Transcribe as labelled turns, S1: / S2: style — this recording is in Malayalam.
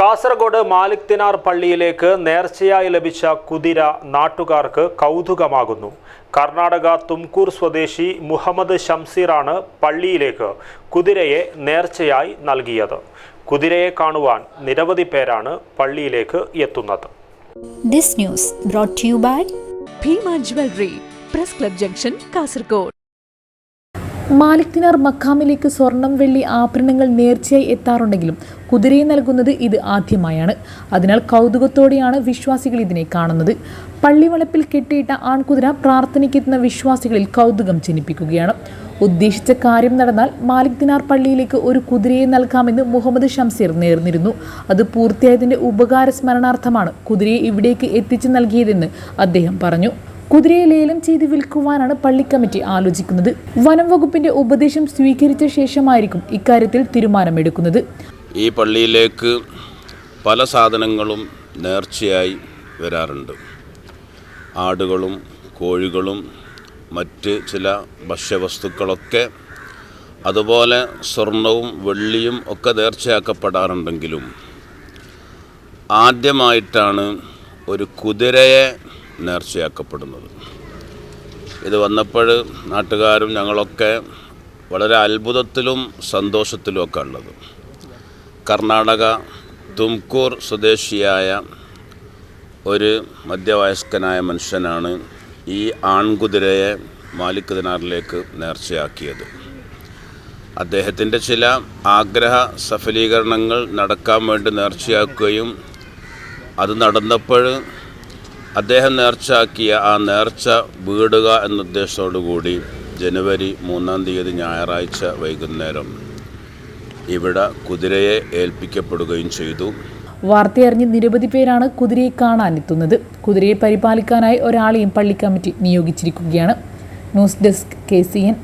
S1: കാസർഗോഡ് മാലിക് തിനാർ പള്ളിയിലേക്ക് നേർച്ചയായി ലഭിച്ച കുതിര നാട്ടുകാർക്ക് കൗതുകമാകുന്നു. കർണാടക തുംകൂർ സ്വദേശി മുഹമ്മദ് ഷംസീറാണ് പള്ളിയിലേക്ക് കുതിരയെ നേർച്ചയായി നൽകിയത്. കുതിരയെ കാണുവാൻ നിരവധി പേരാണ് പള്ളിയിലേക്ക് എത്തുന്നത്.
S2: This news brought to you by
S3: Bhima jewellery press club junction Kasaragod.
S4: Malik Dinar മക്കാമിലേക്ക് സ്വർണം വെള്ളി ആഭരണങ്ങൾ നേർച്ചയായി എത്താറുണ്ടെങ്കിലും കുതിരയെ നൽകുന്നത് ഇത് ആദ്യമായാണ്. അതിനാൽ കൗതുകത്തോടെയാണ് വിശ്വാസികൾ ഇതിനെ കാണുന്നത്. പള്ളിവളപ്പിൽ കെട്ടിയിട്ട ആൺകുതിര പ്രാർത്ഥനയ്ക്കെത്തുന്ന വിശ്വാസികളിൽ കൗതുകം ജനിപ്പിക്കുകയാണ്. ഉദ്ദേശിച്ച കാര്യം നടന്നാൽ മാലിക് ദിനാർ പള്ളിയിലേക്ക് ഒരു കുതിരയെ നൽകാമെന്ന് മുഹമ്മദ് ഷംസീർ നേർന്നിരുന്നു. അത് പൂർത്തിയായതിന്റെ ഉപകാര സ്മരണാർത്ഥമാണ് കുതിരയെ ഇവിടേക്ക് എത്തിച്ചു നൽകിയതെന്ന് അദ്ദേഹം പറഞ്ഞു. കുതിരയെ ലേലം ചെയ്ത് വിൽക്കുവാനാണ് പള്ളി കമ്മിറ്റി ആലോചിക്കുന്നത്. വനം വകുപ്പിന്റെ ഉപദേശം സ്വീകരിച്ച ശേഷമായിരിക്കും ഇക്കാര്യത്തിൽ തീരുമാനമെടുക്കുന്നത്.
S5: ഈ പള്ളിയിലേക്ക് പല സാധനങ്ങളും നേർച്ചയായി വരാറുണ്ട്. ആടുകളും കോഴികളും മറ്റ് ചില ഭക്ഷ്യവസ്തുക്കളൊക്കെ അതുപോലെ സ്വർണവും വെള്ളിയും ഒക്കെ നേർച്ചയാക്കപ്പെടാറുണ്ടെങ്കിലും ആദ്യമായിട്ടാണ് ഒരു കുതിരയെ നേർച്ചയാക്കപ്പെടുന്നത്. ഇത് വന്നപ്പോൾ നാട്ടുകാരും ഞങ്ങളൊക്കെ വളരെ അത്ഭുതത്തിലും സന്തോഷത്തിലും ഒക്കെ ഉള്ളത്. കർണാടക തുംകൂർ സ്വദേശിയായ ഒരു മധ്യവയസ്കനായ മനുഷ്യനാണ് ഈ ആൺകുതിരയെ മാലിക് ദിനാറിലേക്ക് നേർച്ചയാക്കിയത്. അദ്ദേഹത്തിന്റെ ചില ആഗ്രഹ സഫലീകരണങ്ങൾ നടക്കാൻ വേണ്ടി നേർച്ചയാക്കുകയും അത് നടന്നപ്പോൾ അദ്ദേഹം നേർച്ചയാക്കിയ ആ നേർച്ച വീടുക എന്ന കൂടി ജനുവരി മൂന്നാം തീയതി ഞായറാഴ്ച വൈകുന്നേരം ഇവിടെ കുതിരയെ ഏൽപ്പിക്കപ്പെടുകയും ചെയ്തു.
S4: വാർത്തയറിഞ്ഞ് നിരവധി പേരാണ് കുതിരയെ കാണാനെത്തുന്നത്. കുതിരയെ പരിപാലിക്കാനായി ഒരാളെയും പള്ളി committee നിയോഗിച്ചിരിക്കുകയാണ്. News desk K C N.